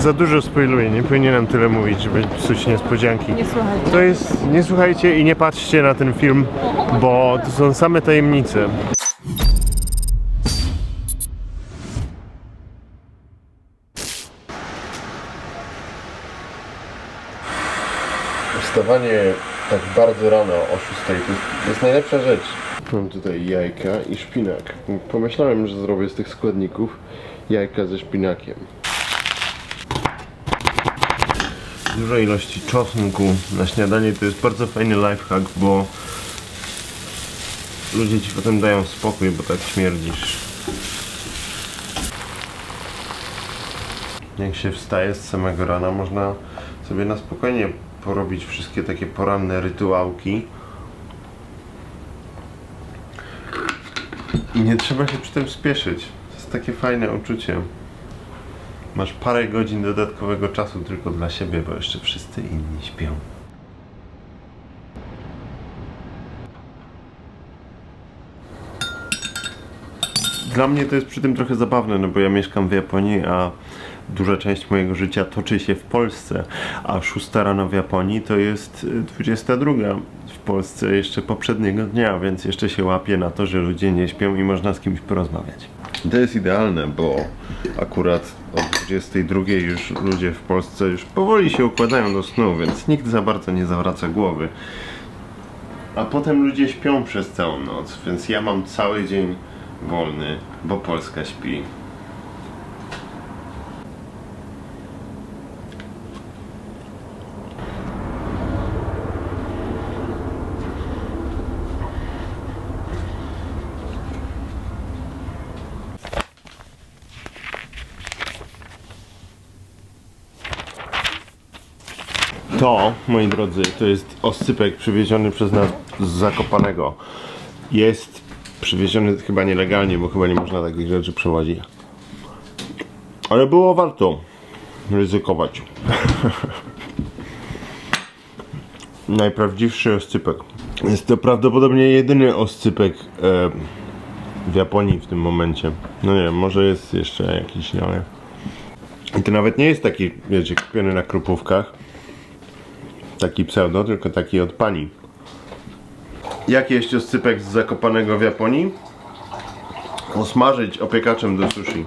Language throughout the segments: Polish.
Za dużo spoiluję, nie powinienem tyle mówić, żeby psuć niespodzianki. Nie słuchajcie. To jest, nie słuchajcie i nie patrzcie na ten film, bo to są same tajemnice. Wstawanie tak bardzo rano o 6 to jest, to jest najlepsza rzecz. Mam tutaj jajka i szpinak. Pomyślałem, że zrobię z tych składników jajka ze szpinakiem. Dużej ilości czosnku na śniadanie to jest bardzo fajny lifehack, bo ludzie ci potem dają spokój, bo tak śmierdzisz. Jak się wstaje z samego rana, można sobie na spokojnie porobić wszystkie takie poranne rytuałki. I nie trzeba się przy tym spieszyć. To jest takie fajne uczucie. Masz parę godzin dodatkowego czasu tylko dla siebie, bo jeszcze wszyscy inni śpią. Dla mnie to jest przy tym trochę zabawne, no bo ja mieszkam w Japonii, a duża część mojego życia toczy się w Polsce, a 6 rano w Japonii to jest y, 22 w Polsce jeszcze poprzedniego dnia, więc jeszcze się łapię na to, że ludzie nie śpią i można z kimś porozmawiać. To jest idealne, bo akurat o 22 już ludzie w Polsce już powoli się układają do snu, więc nikt za bardzo nie zawraca głowy. A potem ludzie śpią przez całą noc, więc ja mam cały dzień wolny, bo Polska śpi. To, moi drodzy, to jest oscypek przywieziony przez nas z Zakopanego. Jest przywieziony chyba nielegalnie, bo chyba nie można takich rzeczy przewozić. Ale było warto ryzykować. Najprawdziwszy oscypek. Jest to prawdopodobnie jedyny oscypek e, w Japonii w tym momencie. No nie może jest jeszcze jakiś, ale... I to nawet nie jest taki, wiecie, kupiony na krupówkach taki pseudo, tylko taki od pani. Jak jeść oscypek z zakopanego w Japonii? Osmażyć opiekaczem do sushi.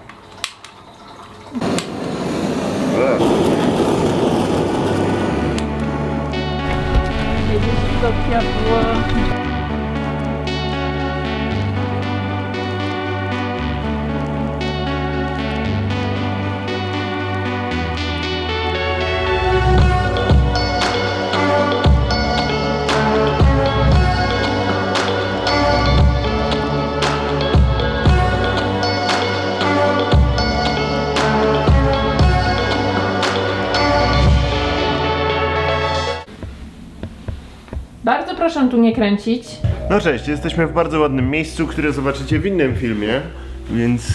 Proszę tu nie kręcić. No cześć, jesteśmy w bardzo ładnym miejscu, które zobaczycie w innym filmie, więc e,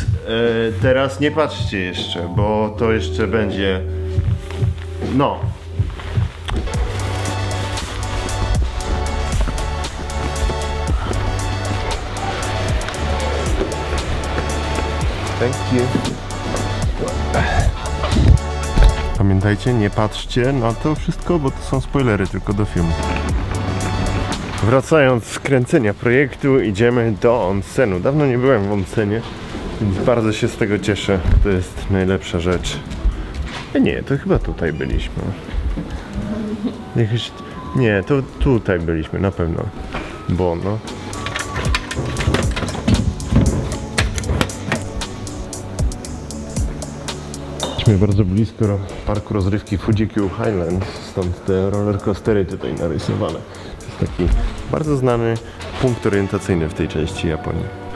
teraz nie patrzcie jeszcze, bo to jeszcze będzie. No. Thank you. Pamiętajcie, nie patrzcie na to wszystko, bo to są spoilery tylko do filmu. Wracając z kręcenia projektu, idziemy do onsenu. Dawno nie byłem w onsenie, więc bardzo się z tego cieszę. To jest najlepsza rzecz. E, Nie, to chyba tutaj byliśmy. Jakoś... Nie, to tutaj byliśmy na pewno. Bo no. Jesteśmy bardzo blisko parku rozrywki Fujiku Highlands, stąd te rollercoastery tutaj narysowane. To jest taki bardzo znany punkt orientacyjny w tej części Japonii.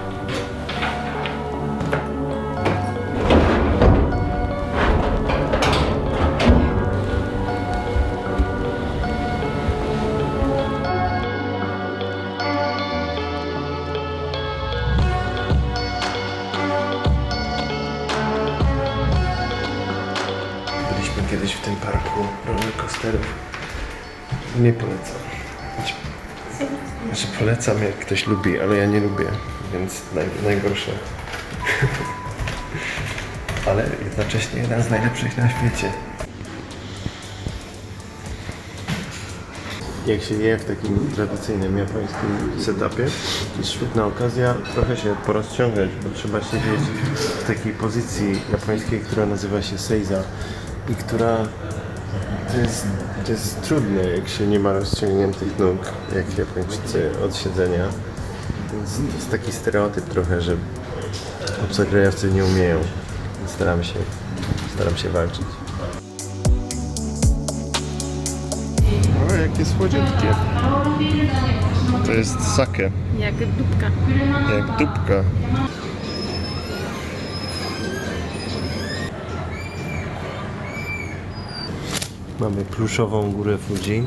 Kiedyś w tym parku rollercoasterów. Nie polecam. Znaczy, Znaczy polecam jak ktoś lubi, ale ja nie lubię, więc naj, najgorsze. ale jednocześnie jeden z najlepszych na świecie. Jak się je w takim tradycyjnym japońskim setupie, to jest świetna okazja trochę się porozciągać, bo trzeba siedzieć w takiej pozycji japońskiej, która nazywa się seiza i która to jest, to jest trudne, jak się nie ma rozciągniętych nóg, jak Japończycy od siedzenia. Więc to jest taki stereotyp trochę, że obcokrajowcy nie umieją. Staram się, staram się walczyć. O, jakie słodziutkie. To jest sake, Jak dupka. jak dupka. Mamy pluszową górę Fuji.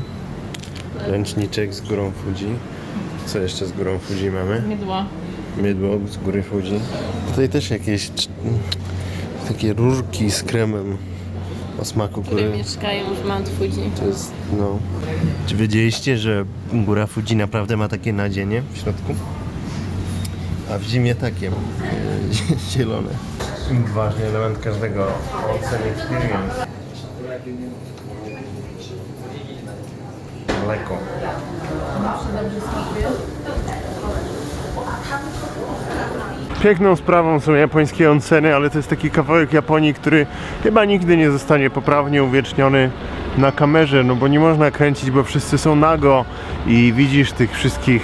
Ręczniczek z górą Fuji. Co jeszcze z górą Fuji mamy? Mydło. Mydło z góry Fuji. Tutaj też jakieś takie rurki z kremem o smaku Które góry. mieszkają w Mount Fuji. To jest, no. Czy wiedzieliście, że góra Fuji naprawdę ma takie nadzienie w środku? A w zimie takie, e, zielone. Ważny element każdego onsen experience. Mleko. Piękną sprawą są japońskie onseny, ale to jest taki kawałek Japonii, który chyba nigdy nie zostanie poprawnie uwieczniony na kamerze, no bo nie można kręcić, bo wszyscy są nago i widzisz tych wszystkich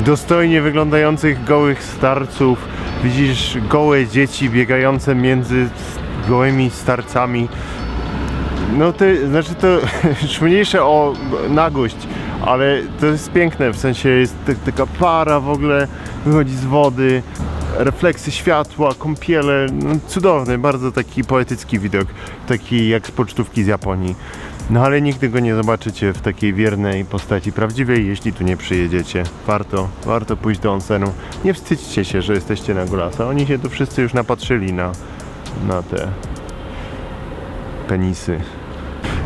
dostojnie wyglądających gołych starców, widzisz gołe dzieci biegające między gołymi starcami. No to znaczy to już mniejsze o nagość, ale to jest piękne, w sensie jest tak- taka para w ogóle wychodzi z wody, refleksy światła, kąpiele, no cudowny, bardzo taki poetycki widok, taki jak z pocztówki z Japonii. No ale nigdy go nie zobaczycie w takiej wiernej postaci prawdziwej, jeśli tu nie przyjedziecie. Warto, warto pójść do onsenu. Nie wstydźcie się, że jesteście na Golasa. Oni się tu wszyscy już napatrzyli na, na te penisy.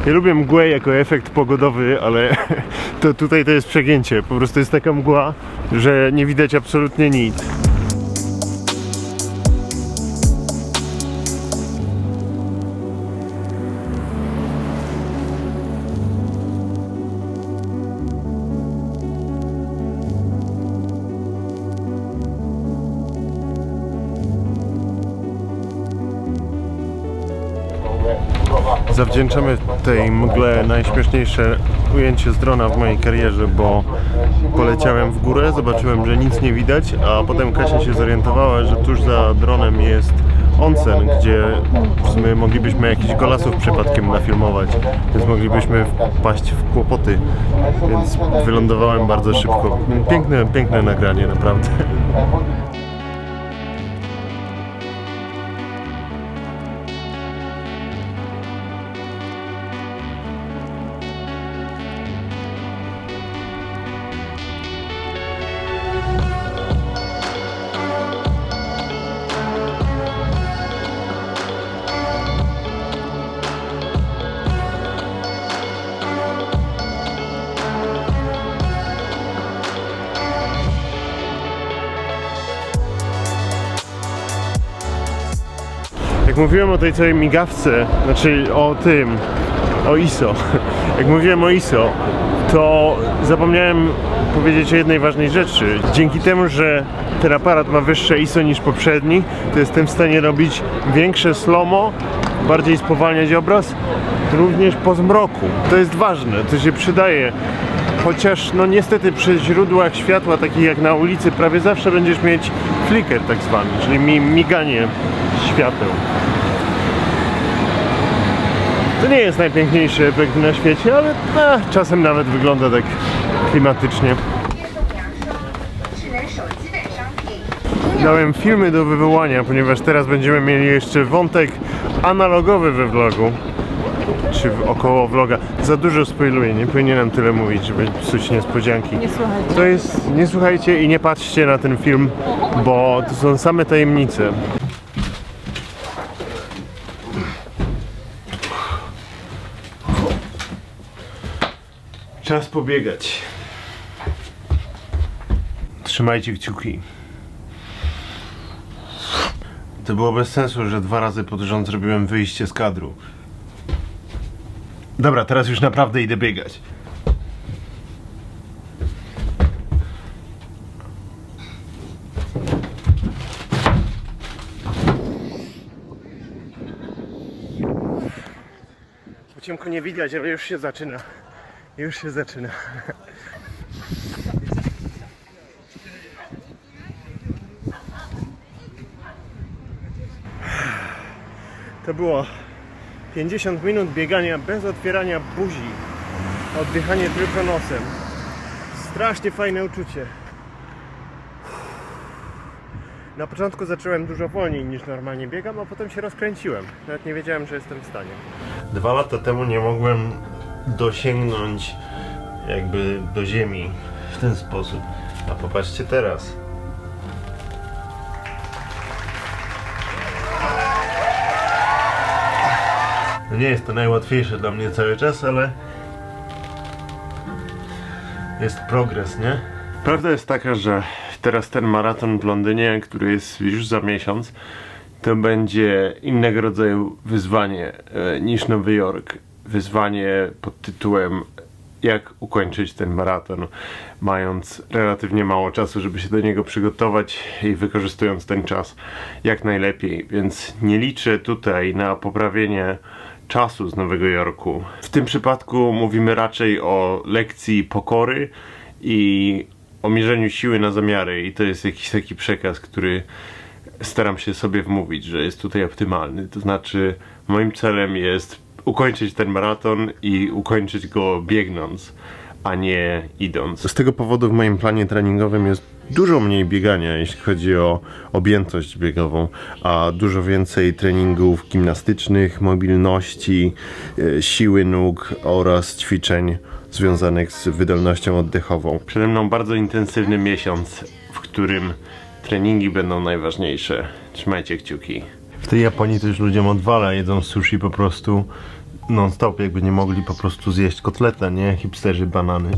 Ja lubię mgłę jako efekt pogodowy, ale to tutaj to jest przegięcie. Po prostu jest taka mgła, że nie widać absolutnie nic. Zawdzięczamy tej mgle najśmieszniejsze ujęcie z drona w mojej karierze, bo poleciałem w górę, zobaczyłem, że nic nie widać, a potem Kasia się zorientowała, że tuż za dronem jest onsen, gdzie sumie moglibyśmy jakichś golasów przypadkiem nafilmować, więc moglibyśmy wpaść w kłopoty, więc wylądowałem bardzo szybko. Piękne, piękne nagranie, naprawdę. Jak mówiłem o tej całej migawce, znaczy o tym, o ISO, jak mówiłem o ISO, to zapomniałem powiedzieć o jednej ważnej rzeczy. Dzięki temu, że ten aparat ma wyższe ISO niż poprzedni, to jestem w stanie robić większe slomo, bardziej spowalniać obraz, również po zmroku. To jest ważne, to się przydaje. Chociaż no niestety przy źródłach światła, takich jak na ulicy, prawie zawsze będziesz mieć flicker tak zwany, czyli miganie świateł. To nie jest najpiękniejszy efekt na świecie, ale no, czasem nawet wygląda tak klimatycznie. Dałem filmy do wywołania, ponieważ teraz będziemy mieli jeszcze wątek analogowy we vlogu. Czy około vloga. Za dużo spoiluję, nie powinienem tyle mówić, żeby psuć niespodzianki. Nie słuchajcie. To jest, nie słuchajcie i nie patrzcie na ten film, bo to są same tajemnice. Czas pobiegać. Trzymajcie kciuki. To było bez sensu, że dwa razy pod rząd zrobiłem wyjście z kadru. Dobra, teraz już naprawdę idę biegać. Po nie widać, ale już się zaczyna. Już się zaczyna. To było 50 minut biegania bez otwierania buzi. Oddychanie tylko nosem. Strasznie fajne uczucie. Na początku zacząłem dużo wolniej niż normalnie biegam, a potem się rozkręciłem. Nawet nie wiedziałem, że jestem w stanie. Dwa lata temu nie mogłem dosięgnąć jakby do ziemi w ten sposób. A popatrzcie teraz. Nie jest to najłatwiejsze dla mnie cały czas, ale jest progres, nie? Prawda jest taka, że teraz ten maraton w Londynie, który jest już za miesiąc, to będzie innego rodzaju wyzwanie e, niż Nowy Jork. Wyzwanie pod tytułem jak ukończyć ten maraton, mając relatywnie mało czasu, żeby się do niego przygotować i wykorzystując ten czas jak najlepiej. Więc nie liczę tutaj na poprawienie czasu z Nowego Jorku. W tym przypadku mówimy raczej o lekcji pokory i o mierzeniu siły na zamiary i to jest jakiś taki przekaz, który staram się sobie wmówić, że jest tutaj optymalny. To znaczy moim celem jest ukończyć ten maraton i ukończyć go biegnąc, a nie idąc. Z tego powodu w moim planie treningowym jest dużo mniej biegania, jeśli chodzi o objętość biegową, a dużo więcej treningów gimnastycznych, mobilności, e, siły nóg oraz ćwiczeń związanych z wydolnością oddechową. Przede mną bardzo intensywny miesiąc, w którym treningi będą najważniejsze. Trzymajcie kciuki. W tej Japonii to już ludziom odwala, jedzą sushi po prostu non stop, jakby nie mogli po prostu zjeść kotleta, nie? Hipsterzy banany.